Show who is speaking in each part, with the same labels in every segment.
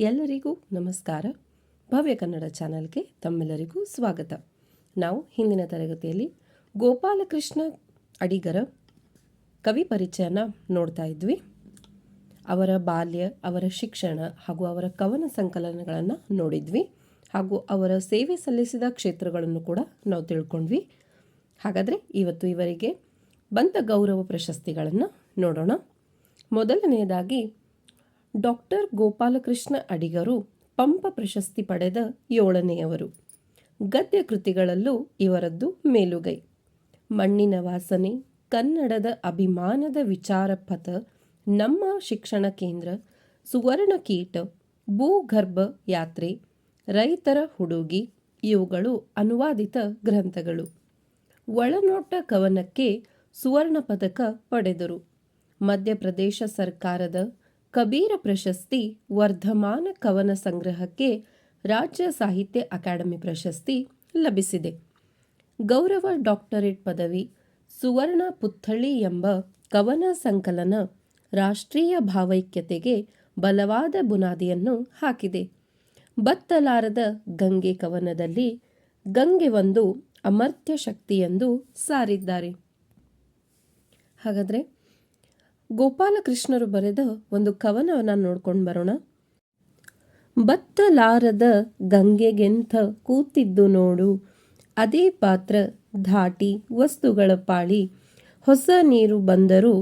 Speaker 1: ಎಲ್ಲರಿಗೂ ನಮಸ್ಕಾರ. ಭವ್ಯ ಕನ್ನಡ ಚಾನಲ್ಗೆ ತಮ್ಮೆಲ್ಲರಿಗೂ ಸ್ವಾಗತ. ನಾವು ಹಿಂದಿನ ತರಗತಿಯಲ್ಲಿ ಗೋಪಾಲಕೃಷ್ಣ ಅಡಿಗರ ಕವಿ ಪರಿಚಯನ ನೋಡ್ತಾ ಇದ್ವಿ. ಅವರ ಬಾಲ್ಯ, ಅವರ ಶಿಕ್ಷಣ ಹಾಗೂ ಅವರ ಕವನ ಸಂಕಲನಗಳನ್ನು ನೋಡಿದ್ವಿ ಹಾಗೂ ಅವರ ಸೇವೆ ಸಲ್ಲಿಸಿದ ಕ್ಷೇತ್ರಗಳನ್ನು ಕೂಡ ನಾವು ತಿಳ್ಕೊಂಡ್ವಿ. ಹಾಗಾದರೆ ಇವತ್ತು ಇವರಿಗೆ ಬಂದ ಗೌರವ ಪ್ರಶಸ್ತಿಗಳನ್ನು ನೋಡೋಣ. ಮೊದಲನೆಯದಾಗಿ ಡಾಕ್ಟರ್ ಗೋಪಾಲಕೃಷ್ಣ ಅಡಿಗರು ಪಂಪ ಪ್ರಶಸ್ತಿ ಪಡೆದ ಏಳನೆಯವರು. ಗದ್ಯ ಕೃತಿಗಳಲ್ಲೂ ಇವರದ್ದು ಮೇಲುಗೈ. ಮಣ್ಣಿನ ವಾಸನೆ, ಕನ್ನಡದ ಅಭಿಮಾನದ ವಿಚಾರಪಥ, ನಮ್ಮ ಶಿಕ್ಷಣ ಕೇಂದ್ರ ಸುವರ್ಣಕೀಟ ಭೂಗರ್ಭ ಯಾತ್ರೆ, ರೈತರ ಹುಡುಗಿ, ಇವುಗಳು ಅನುವಾದಿತ ಗ್ರಂಥಗಳು. ಒಳನೋಟ ಕವನಕ್ಕೆ ಸುವರ್ಣ ಪದಕ ಪಡೆದರು. ಮಧ್ಯಪ್ರದೇಶ ಸರ್ಕಾರದ ಕಬೀರ ಪ್ರಶಸ್ತಿ ವರ್ಧಮಾನ ಕವನ ಸಂಗ್ರಹಕ್ಕೆ ರಾಜ್ಯ ಸಾಹಿತ್ಯ ಅಕಾಡೆಮಿ ಪ್ರಶಸ್ತಿ ಲಭಿಸಿದೆ. ಗೌರವ ಡಾಕ್ಟರೇಟ್ ಪದವಿ ಸುವರ್ಣ ಪುತ್ಥಳಿ ಎಂಬ ಕವನ ಸಂಕಲನ ರಾಷ್ಟ್ರೀಯ ಭಾವೈಕ್ಯತೆಗೆ ಬಲವಾದ ಬುನಾದಿಯನ್ನು ಹಾಕಿದೆ. ಬತ್ತಲಾರದ ಗಂಗೆ ಕವನದಲ್ಲಿ ಗಂಗೆ ಒಂದು ಅಮರ್ತ್ಯ ಎಂದು ಸಾರಿದ್ದಾರೆ. ಹಾಗಾದರೆ ಗೋಪಾಲಕೃಷ್ಣರು ಬರೆದ ಒಂದು ಕವನವನ್ನು ನೋಡ್ಕೊಂಡು ಬರೋಣ. ಬತ್ತಲಾರದ ಗಂಗೆಗೆಂಥ ಕೂತಿದ್ದು ನೋಡು. ಅದೇ ಪಾತ್ರ ಧಾಟಿ ವಸ್ತುಗಳ ಪಾಳಿ. ಹೊಸ ನೀರು ಬಂದರೂ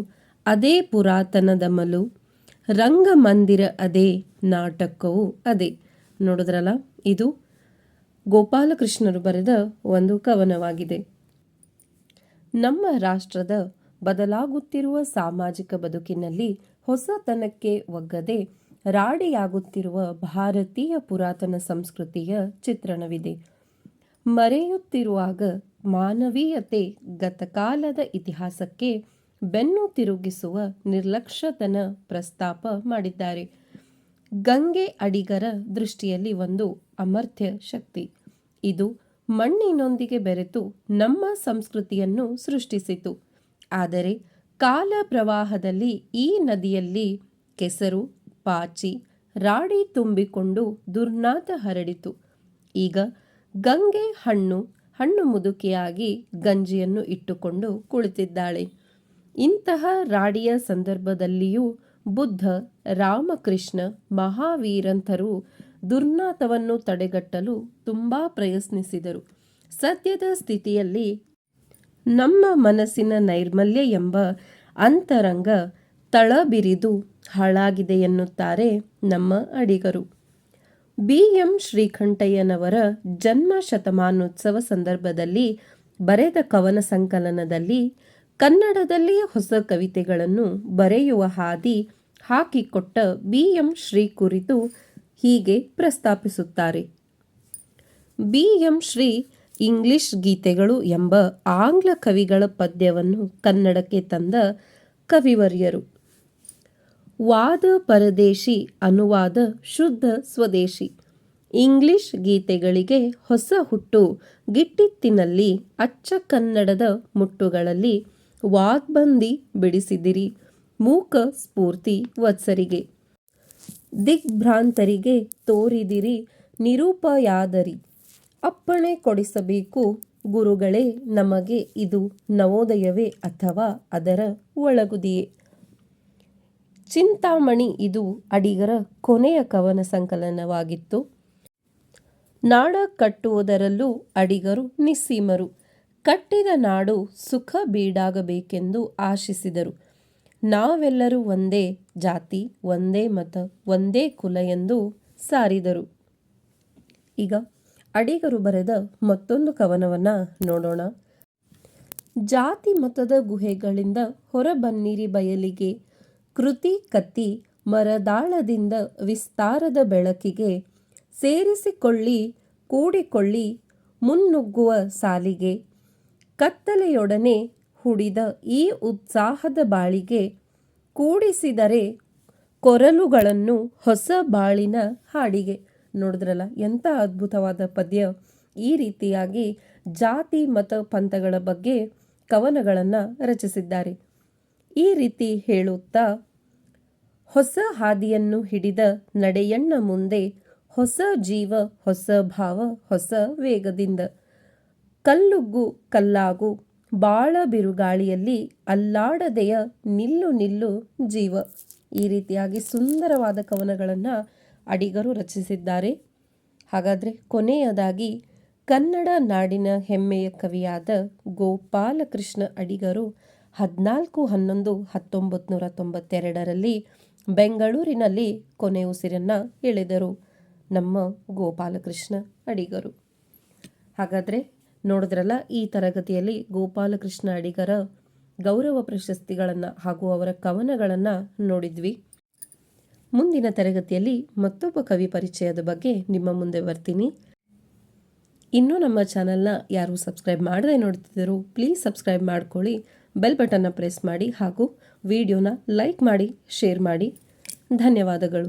Speaker 1: ಅದೇ ಪುರಾತನದ ಮಲು. ರಂಗಮಂದಿರ ಅದೇ, ನಾಟಕವು ಅದೇ. ನೋಡಿದ್ರಲ್ಲ, ಇದು ಗೋಪಾಲಕೃಷ್ಣರು ಬರೆದ ಒಂದು ಕವನವಾಗಿದೆ. ನಮ್ಮ ರಾಷ್ಟ್ರದ ಬದಲಾಗುತ್ತಿರುವ ಸಾಮಾಜಿಕ ಬದುಕಿನಲ್ಲಿ ಹೊಸತನಕ್ಕೆ ಒಗ್ಗದೆ ರಾಡಿಯಾಗುತ್ತಿರುವ ಭಾರತೀಯ ಪುರಾತನ ಸಂಸ್ಕೃತಿಯ ಚಿತ್ರಣವಿದೆ. ಮರೆಯುತ್ತಿರುವಾಗ ಮಾನವೀಯತೆ ಗತಕಾಲದ ಇತಿಹಾಸಕ್ಕೆ ಬೆನ್ನು ತಿರುಗಿಸುವ ನಿರ್ಲಕ್ಷ್ಯತನ ಪ್ರಸ್ತಾಪ ಮಾಡಿದ್ದಾರೆ. ಗಂಗೆ ಅಡಿಗರ ದೃಷ್ಟಿಯಲ್ಲಿ ಒಂದು ಅಮರ್ಥ್ಯ ಶಕ್ತಿ. ಇದು ಮಣ್ಣಿನೊಂದಿಗೆ ಬೆರೆತು ನಮ್ಮ ಸಂಸ್ಕೃತಿಯನ್ನು ಸೃಷ್ಟಿಸಿತು. ಆದರೆ ಕಾಲ ಪ್ರವಾಹದಲ್ಲಿ ಈ ನದಿಯಲ್ಲಿ ಕೆಸರು, ಪಾಚಿ, ರಾಡಿ ತುಂಬಿಕೊಂಡು ದುರ್ನಾತ ಹರಡಿತು. ಈಗ ಗಂಗೆ ಹಣ್ಣು ಹಣ್ಣು ಮುದುಕಿಯಾಗಿ ಗಂಜಿಯನ್ನು ಇಟ್ಟುಕೊಂಡು ಕುಳಿತಿದ್ದಾಳೆ. ಇಂತಹ ರಾಡಿಯ ಸಂದರ್ಭದಲ್ಲಿಯೂ ಬುದ್ಧ, ರಾಮಕೃಷ್ಣ ಮಹಾವೀರಂಥರು ದುರ್ನಾತವನ್ನು ತಡೆಗಟ್ಟಲು ತುಂಬ ಪ್ರಯತ್ನಿಸಿದರು. ಸದ್ಯದ ಸ್ಥಿತಿಯಲ್ಲಿ ನಮ್ಮ ಮನಸ್ಸಿನ ನೈರ್ಮಲ್ಯ ಎಂಬ ಅಂತರಂಗ ತಳಬಿರಿದು ಹಾಳಾಗಿದೆ ಎನ್ನುತ್ತಾರೆ ನಮ್ಮ ಅಡಿಗರು. ಬಿ. ಎಂ. ಶ್ರೀಕಂಠಯ್ಯನವರ ಜನ್ಮ ಶತಮಾನೋತ್ಸವ ಸಂದರ್ಭದಲ್ಲಿ ಬರೆದ ಕವನ ಸಂಕಲನದಲ್ಲಿ ಕನ್ನಡದಲ್ಲಿ ಹೊಸ ಕವಿತೆಗಳನ್ನು ಬರೆಯುವ ಹಾದಿ ಹಾಕಿಕೊಟ್ಟ ಬಿ. ಎಂ. ಶ್ರೀ ಕುರಿತು ಹೀಗೆ ಪ್ರಸ್ತಾಪಿಸುತ್ತಾರೆ. ಬಿ. ಎಂ. ಶ್ರೀ ಇಂಗ್ಲಿಷ್ ಗೀತೆಗಳು ಎಂಬ ಆಂಗ್ಲ ಕವಿಗಳ ಪದ್ಯವನ್ನು ಕನ್ನಡಕ್ಕೆ ತಂದ ಕವಿವರ್ಯರು. ವಾದ ಪರದೇಶಿ, ಅನುವಾದ ಶುದ್ಧ ಸ್ವದೇಶಿ. ಇಂಗ್ಲಿಷ್ ಗೀತೆಗಳಿಗೆ ಹೊಸ ಹುಟ್ಟು ಗಿಟ್ಟಿತ್ತಿನಲ್ಲಿ ಅಚ್ಚ ಕನ್ನಡದ ಮುಟ್ಟುಗಳಲ್ಲಿ ವಾಗ್ಬಂದಿ ಬಿಡಿಸಿದಿರಿ, ಮೂಕ ಸ್ಫೂರ್ತಿ ವತ್ಸರಿಗೆ. ದಿಗ್ಭ್ರಾಂತರಿಗೆ ತೋರಿದಿರಿ, ನಿರೂಪಯಾದರಿ. ಅಪ್ಪಣೆ ಕೊಡಿಸಬೇಕು. ಗುರುಗಳೇ, ನಮಗೆ ಇದು ನವೋದಯವೇ ಅಥವಾ ಅದರ ಒಳಗುದಿಯೇ? ಚಿಂತಾಮಣಿ ಇದು ಅಡಿಗರ ಕೊನೆಯ ಕವನ ಸಂಕಲನವಾಗಿತ್ತು. ನಾಡ ಕಟ್ಟುವುದರಲ್ಲೂ ಅಡಿಗರು ನಿಸ್ಸೀಮರು. ಕಟ್ಟಿದ ನಾಡು ಸುಖ ಬೀಡಾಗಬೇಕೆಂದು ಆಶಿಸಿದರು. ನಾವೆಲ್ಲರೂ ಒಂದೇ ಜಾತಿ, ಒಂದೇ ಮತ, ಒಂದೇ ಕುಲ ಎಂದು ಸಾರಿದರು. ಈಗ ಅಡಿಗರು ಬರೆದ ಮತ್ತೊಂದು ಕವನವನ್ನು ನೋಡೋಣ. ಜಾತಿ ಮತದ ಗುಹೆಗಳಿಂದ ಹೊರಬನ್ನಿರಿ ಬಯಲಿಗೆ. ಕೃತಿ ಕತ್ತಿ ಮರದಾಳದಿಂದ ವಿಸ್ತಾರದ ಬೆಳಕಿಗೆ. ಸೇರಿಸಿಕೊಳ್ಳಿ, ಕೂಡಿಕೊಳ್ಳಿ, ಮುನ್ನುಗ್ಗುವ ಸಾಲಿಗೆ. ಕತ್ತಲೆಯೊಡನೆ ಹುಡಿದ ಈ ಉತ್ಸಾಹದ ಬಾಳಿಗೆ. ಕೂಡಿಸಿದರೆ ಕೊರಲುಗಳನ್ನು ಹೊಸ ಬಾಳಿನ ಹಾಡಿಗೆ. ನೋಡಿದ್ರಲ್ಲ? ಎಂಥ ಅದ್ಭುತವಾದ ಪದ್ಯ. ಈ ರೀತಿಯಾಗಿ ಜಾತಿ, ಮತ, ಪಂಥಗಳ ಬಗ್ಗೆ ಕವನಗಳನ್ನು ರಚಿಸಿದ್ದಾರೆ. ಈ ರೀತಿ ಹೇಳುತ್ತಾ, ಹೊಸ ಹಾದಿಯನ್ನು ಹಿಡಿದ ನಡೆಯಣ್ಣ ಮುಂದೆ ಹೊಸ ಜೀವ, ಹೊಸ ಭಾವ, ಹೊಸ ವೇಗದಿಂದ. ಕಲ್ಲುಗ್ಗು ಕಲ್ಲಾಗು, ಬಾಳ ಬಿರುಗಾಳಿಯಲ್ಲಿ ಅಲ್ಲಾಡದೆಯ ನಿಲ್ಲು ನಿಲ್ಲು ಜೀವ. ಈ ರೀತಿಯಾಗಿ ಸುಂದರವಾದ ಕವನಗಳನ್ನು ಅಡಿಗರು ರಚಿಸಿದ್ದಾರೆ. ಹಾಗಾದರೆ ಕೊನೆಯದಾಗಿ, ಕನ್ನಡ ನಾಡಿನ ಹೆಮ್ಮೆಯ ಕವಿಯಾದ ಗೋಪಾಲಕೃಷ್ಣ ಅಡಿಗರು ಹದಿನಾಲ್ಕು ಹನ್ನೊಂದು ಹತ್ತೊಂಬತ್ತು ನೂರ ತೊಂಬತ್ತೆರಡರಲ್ಲಿ ಬೆಂಗಳೂರಿನಲ್ಲಿ ಕೊನೆ ಉಸಿರನ್ನು ಎಳೆದರು. ನಮ್ಮ ಗೋಪಾಲಕೃಷ್ಣ ಅಡಿಗರು. ಹಾಗಾದರೆ ನೋಡಿದ್ರಲ್ಲ, ಈ ತರಗತಿಯಲ್ಲಿ ಗೋಪಾಲಕೃಷ್ಣ ಅಡಿಗರ ಗೌರವ ಪ್ರಶಸ್ತಿಗಳನ್ನು ಹಾಗೂ ಅವರ ಕವನಗಳನ್ನು ನೋಡಿದ್ವಿ. ಮುಂದಿನ ತರಗತಿಯಲ್ಲಿ ಮತ್ತೊಬ್ಬ ಕವಿ ಪರಿಚಯದ ಬಗ್ಗೆ ನಿಮ್ಮ ಮುಂದೆ ಬರ್ತೀನಿ. ಇನ್ನೂ ನಮ್ಮ ಚಾನಲ್ನ ಯಾರು ಸಬ್ಸ್ಕ್ರೈಬ್ ಮಾಡದೆ ನೋಡ್ತಿದ್ದರು ಪ್ಲೀಸ್ ಸಬ್ಸ್ಕ್ರೈಬ್ ಮಾಡ್ಕೊಳ್ಳಿ, ಬೆಲ್ ಬಟನ್ನ ಪ್ರೆಸ್ ಮಾಡಿ ಹಾಗೂ ವಿಡಿಯೋನ ಲೈಕ್ ಮಾಡಿ, ಶೇರ್ ಮಾಡಿ. ಧನ್ಯವಾದಗಳು.